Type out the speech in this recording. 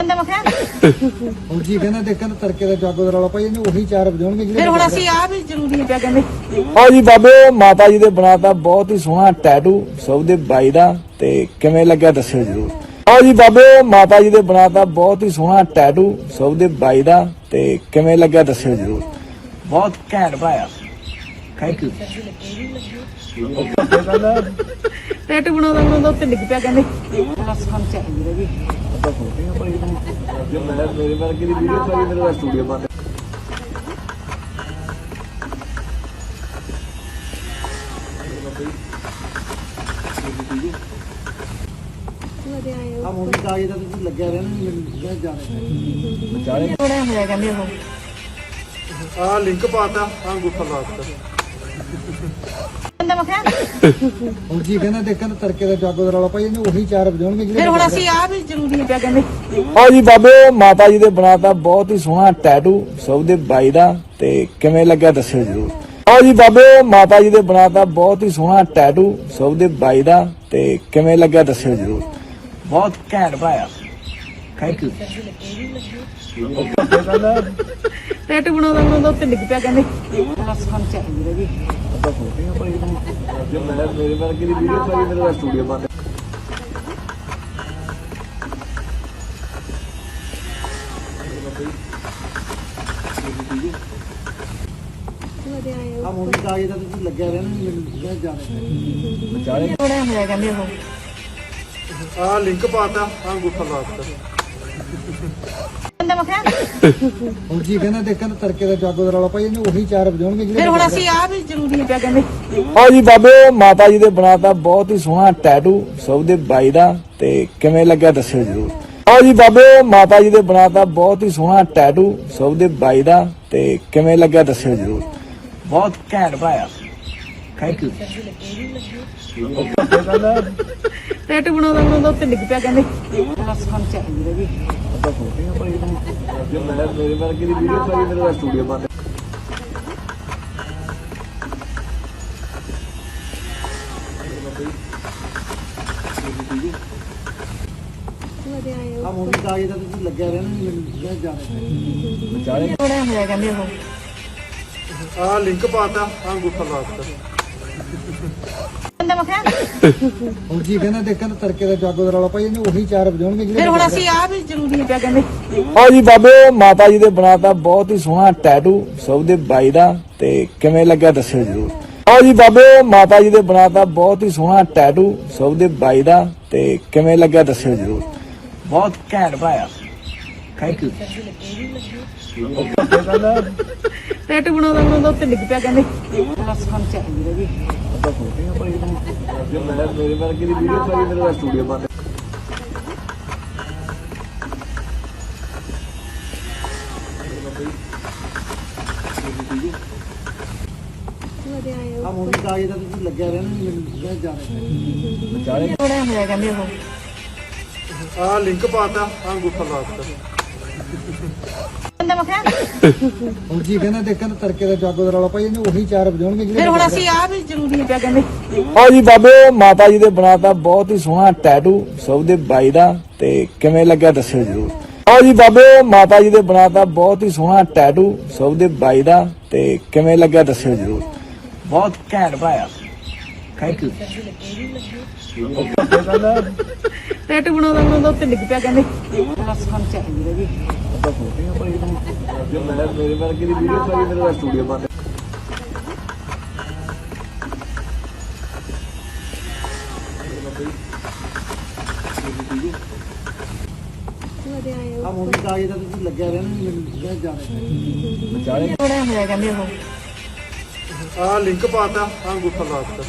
ਬੰਦਾ ਮੈਂ ਕਿਹਾ ਹੁਣ ਜੀ ਕਹਿੰਦਾ ਦੇਖਣ ਤੜਕੇ ਦਾ ਜਾਗੋ ਦਾ ਰੌਲਾ ਪਾਈ ਇਹਨੇ ਉਹੀ ਚਾਰ ਵਜਾਉਣਗੇ ਜਿਹੜੇ ਫਿਰ ਹੁਣ ਅਸੀਂ ਆ ਵੀ ਜ਼ਰੂਰੀ ਪਿਆ ਕਹਿੰਦੇ। ਆਓ ਜੀ ਬਾਬੇ ਮਾਤਾ ਜੀ ਦੇ ਬਣਾਤਾ ਬਹੁਤ ਹੀ ਸੋਹਣਾ ਟੈਟੂ ਸਭ ਦੇ ਬਾਈ ਦਾ ਤੇ ਕਿਵੇਂ ਲੱਗਿਆ ਦੱਸਿਓ ਜਰੂਰ। ਆਓ ਜੀ ਬਾਬੇ ਮਾਤਾ ਜੀ ਦੇ ਬਣਾਤਾ ਬਹੁਤ ਹੀ ਸੋਹਣਾ ਟੈਟੂ ਸਭ ਦੇ ਬਾਈ ਦਾ ਤੇ ਕਿਵੇਂ ਲੱਗਿਆ ਦੱਸਿਓ ਜਰੂਰ। ਬਹੁਤ ਘੈਂਟ ਪਾਇਆ। ਥੈਂਕ ਯੂ ਟੈਟੂ ਬਣਾਉਂਦਾ ਬਣਾਉਂਦਾ ਉੱਤੇ ਡਿੱਗ ਪਿਆ ਕਹਿੰਦੇ। ਬਸ ਕੰਮ ਚਾਹੀਦੀ ਜੀ ਜੇ ਮੈਂ ਮੇਰੇ ਵਰਗੇ ਦੀ ਵੀਡੀਓ ਪਾਈ ਮੇਰੇ ਦਾ ਸਟੂਡੀਓ ਬੰਦ ਆ ਮੂਵੀ ਦਾ ਇਹਦਾ ਤੁਸੀਂ ਲੱਗਿਆ ਰਹਿਣਾ ਮੈਂ ਜਾਣਾ ਥੋੜਾ ਹੋਇਆ ਕਹਿੰਦੇ ਉਹ ਆ ਲਿੰਕ ਪਾਤਾ ਆ ਅੰਗੂਠਾ ਲਾਤਾ ਕਿਹਾ ਹੁਣ ਜੀ ਕਹਿੰਦਾ ਦੇਖਣ ਤੜਕੇ ਦਾ ਜਾਗੋ ਦਾ ਰੌਲਾ ਪਾਈ ਇਹਨੇ ਉਹੀ ਚਾਰ ਵਜਾਉਣਗੇ ਫਿਰ ਹੁਣ ਅਸੀਂ ਆ ਵੀ ਜ਼ਰੂਰੀ ਪਿਆ ਕਹਿੰਦੇ। ਆਓ ਜੀ ਬਾਬੇ ਮਾਤਾ ਜੀ ਦੇ ਬਣਾਤਾ ਬਹੁਤ ਹੀ ਸੋਹਣਾ ਟੈਟੂ ਸਭ ਦੇ ਬਾਈ ਦਾ ਤੇ ਕਿਵੇਂ ਲੱਗਿਆ ਦੱਸਿਓ ਜਰੂਰ ਆਓ ਜੀ ਬਾਬੇ ਮਾਤਾ ਜੀ ਦੇ ਬਣਾਤਾ ਬਹੁਤ ਹੀ ਸੋਹਣਾ ਟੈਟੂ ਸਭ ਦੇ ਬਾਈ ਦਾ ਤੇ ਕਿਵੇਂ ਲੱਗਿਆ ਦੱਸਿਓ ਜਰੂਰ ਬਹੁਤ ਘੈਂਟ ਪਾਇਆ। ਥੈਂਕ ਯੂ ਟੈਟੂ ਬਣਾਉਂਦਾ ਬਣਾਉਂਦਾ ਉੱਤੇ ਡਿੱਗ ਪਿਆ ਕਹਿੰਦੇ। ਬਸ ਕੰਮ ਚਾਹੀਦੀ ਜੀ ਜੇ ਮੈਂ ਮੇਰੇ ਵਰਗੇ ਦੀ ਵੀਡੀਓ ਪਾਈ ਮੇਰੇ ਦਾ ਸਟੂਡੀਓ ਬੰਦ। ਆ ਮੂਵੀ ਦਾ ਇਹਦਾ ਤੁਸੀਂ ਲੱਗਿਆ ਰਹਿਣਾ ਮੈਂ ਜਾਣਾ ਥੋੜਾ ਹੋਇਆ ਕਹਿੰਦੇ ਉਹ। ਆ ਲਿੰਕ ਪਾਤਾ ਆ ਅੰਗੂਠਾ ਲਾਤਾ ਹੁਣ ਜੀ ਕਹਿੰਦਾ ਦੇਖਣ ਤੜਕੇ ਦਾ ਜਾਗੋ ਦਾ ਰੌਲਾ ਪਾਈ ਇਹਨੇ ਉਹੀ ਚਾਰ ਵਜਾਉਣਗੇ ਜਿਹੜੇ ਫਿਰ ਹੁਣ ਅਸੀਂ ਆ ਵੀ ਜ਼ਰੂਰੀ ਪਿਆ ਕਹਿੰਦੇ। ਆਓ ਜੀ ਬਾਬੇ ਮਾਤਾ ਜੀ ਦੇ ਬਣਾਤਾ ਬਹੁਤ ਹੀ ਸੋਹਣਾ ਟੈਟੂ ਸਭ ਦੇ ਬਾਈ ਦਾ ਤੇ ਕਿਵੇਂ ਲੱਗਿਆ ਦੱਸਿਓ ਜਰੂਰ। ਆਓ ਜੀ ਬਾਬੇ ਮਾਤਾ ਜੀ ਦੇ ਬਣਾਤਾ ਬਹੁਤ ਹੀ ਸੋਹਣਾ ਟੈਟੂ ਸਭ ਦੇ ਬਾਈ ਦਾ ਤੇ ਕਿਵੇਂ ਲੱਗਿਆ ਦੱਸਿਓ ਜਰੂਰ। ਬਹੁਤ ਘੈਂਟ ਪਾਇਆ। ਥੈਂਕ ਯੂ ਟੈਟੂ ਬਣਾਉਂਦਾ ਬਣਾਉਂਦਾ ਉੱਤੇ ਡਿੱਗ ਪਿਆ ਕਹਿੰਦੇ। ਬਸ ਕੰਮ ਚਾਹੀਦੀ ਜੀ ਜੇ ਮੈਂ ਮੇਰੇ ਵਰਗੇ ਦੀ ਵੀਡੀਓ ਪਾਈ ਮੇਰੇ ਦਾ ਸਟੂਡੀਓ ਬੰਦ ਆ ਮੂਵੀ ਦਾ ਇਹਦਾ ਤੁਸੀਂ ਲੱਗਿਆ ਰਹਿਣਾ ਮੈਂ ਜਾਣਾ ਥੋੜਾ ਹੋਇਆ ਕਹਿੰਦੇ ਉਹ ਆ ਲਿੰਕ ਪਾਤਾ ਆ ਅੰਗੂਠਾ ਲਾਤਾ ਬੰਦਾ ਮੈਂ ਕਿਹਾ ਹੁਣ ਜੀ ਕਹਿੰਦਾ ਦੇਖਣ ਤੜਕੇ ਦਾ ਜਾਗੋ ਦਾ ਰੌਲਾ ਪਾਈ ਇਹਨੇ ਉਹੀ ਚਾਰ ਵਜਾਉਣਗੇ ਜਿਹੜੇ ਫਿਰ ਹੁਣ ਅਸੀਂ ਆ ਵੀ ਜ਼ਰੂਰੀ ਪਿਆ ਕਹਿੰਦੇ। ਆਓ ਜੀ ਬਾਬੇ ਮਾਤਾ ਜੀ ਦੇ ਬਣਾਤਾ ਬਹੁਤ ਹੀ ਸੋਹਣਾ ਟੈਟੂ ਸਭ ਦੇ ਬਾਈ ਦਾ ਤੇ ਕਿਵੇਂ ਲੱਗਿਆ ਦੱਸਿਓ ਜਰੂਰ। ਆਓ ਜੀ ਬਾਬੇ ਮਾਤਾ ਜੀ ਦੇ ਬਣਾਤਾ ਬਹੁਤ ਹੀ ਸੋਹਣਾ ਟੈਟੂ ਸਭ ਦੇ ਬਾਈ ਦਾ ਤੇ ਕਿਵੇਂ ਲੱਗਿਆ ਦੱਸਿਓ ਜਰੂਰ। ਬਹੁਤ ਘੈਂਟ ਪਾਇਆ। ਥੈਂਕ ਯੂ ਟੈਟੂ ਬਣਾਉਂਦਾ ਬਣਾਉਂਦਾ ਉੱਤੇ ਡਿੱਗ ਪਿਆ ਕਹਿੰਦੇ। ਬਸ ਕੰਮ ਚਾਹੀਦੀ ਜੀ। ਜੇ ਮੈਂ ਮੇਰੇ ਵਰਗੇ ਦੀ ਵੀਡੀਓ ਪਾਈ ਮੇਰੇ ਦਾ ਸਟੂਡੀਓ ਬੰਦ ਆ ਮੂਵੀ ਦਾ ਇਹਦਾ ਤੁਸੀਂ ਲੱਗਿਆ ਰਹਿਣਾ ਮੈਂ ਜਾਣਾ। ਥੋੜਾ ਹੋਇਆ ਕਹਿੰਦੇ ਉਹ। ਆ ਲਿੰਕ ਪਾਤਾ ਆ ਅੰਗੂਠਾ ਲਾਤਾ ਬੰਦਾ ਮੈਂ ਕਿਹਾ ਹੁਣ ਜੀ ਕਹਿੰਦਾ ਦੇਖਣ ਤੜਕੇ ਦਾ ਜਾਗੋ ਦਾ ਰੌਲਾ ਪਾਈ ਇਹਨੇ ਉਹੀ ਚਾਰ ਵਜਾਉਣਗੇ ਜਿਹੜੇ ਫਿਰ ਹੁਣ ਅਸੀਂ ਆ ਵੀ ਜ਼ਰੂਰੀ ਪਿਆ ਕਹਿੰਦੇ। ਆਓ ਜੀ ਬਾਬੇ ਮਾਤਾ ਜੀ ਦੇ ਬਣਾਤਾ ਬਹੁਤ ਹੀ ਸੋਹਣਾ ਟੈਟੂ ਸਭ ਦੇ ਬਾਈ ਦਾ ਤੇ ਕਿਵੇਂ ਲੱਗਿਆ ਦੱਸਿਓ ਜਰੂਰ। ਆਓ ਜੀ ਬਾਬੇ ਮਾਤਾ ਜੀ ਦੇ ਬਣਾਤਾ ਬਹੁਤ ਹੀ ਸੋਹਣਾ ਟੈਟੂ ਸਭ ਦੇ ਬਾਈ ਦਾ ਤੇ ਕਿਵੇਂ ਲੱਗਿਆ ਦੱਸਿਓ ਜਰੂਰ। ਬਹੁਤ ਘੈਂਟ ਪਾਇਆ। ਥੈਂਕ ਯੂ ਟੈਟੂ ਬਣਾਉਂਦਾ ਬਣਾਉਂਦਾ ਉੱਤੇ ਡਿੱਗ ਪਿਆ ਕਹਿੰਦੇ। ਬਸ ਕੰਮ ਚਾਹੀਦੀ ਜੀ ਜੇ ਮੈਂ ਮੇਰੇ ਵਰਗੇ ਦੀ ਵੀਡੀਓ ਪਾਈ ਮੇਰੇ ਸਟੂਡੀਓ ਬੰਦ ਆ ਮੂਵੀ ਦਾ ਇਹਦਾ ਤੁਸੀਂ ਲੱਗਿਆ ਰਹਿਣਾ ਮੈਂ ਜਾਣਾ ਥੋੜਾ ਹੋਇਆ ਕਹਿੰਦੇ ਉਹ। ਆ ਲਿੰਕ ਪਾਤਾ ਆ ਅੰਗੂਠਾ ਲਾਤਾ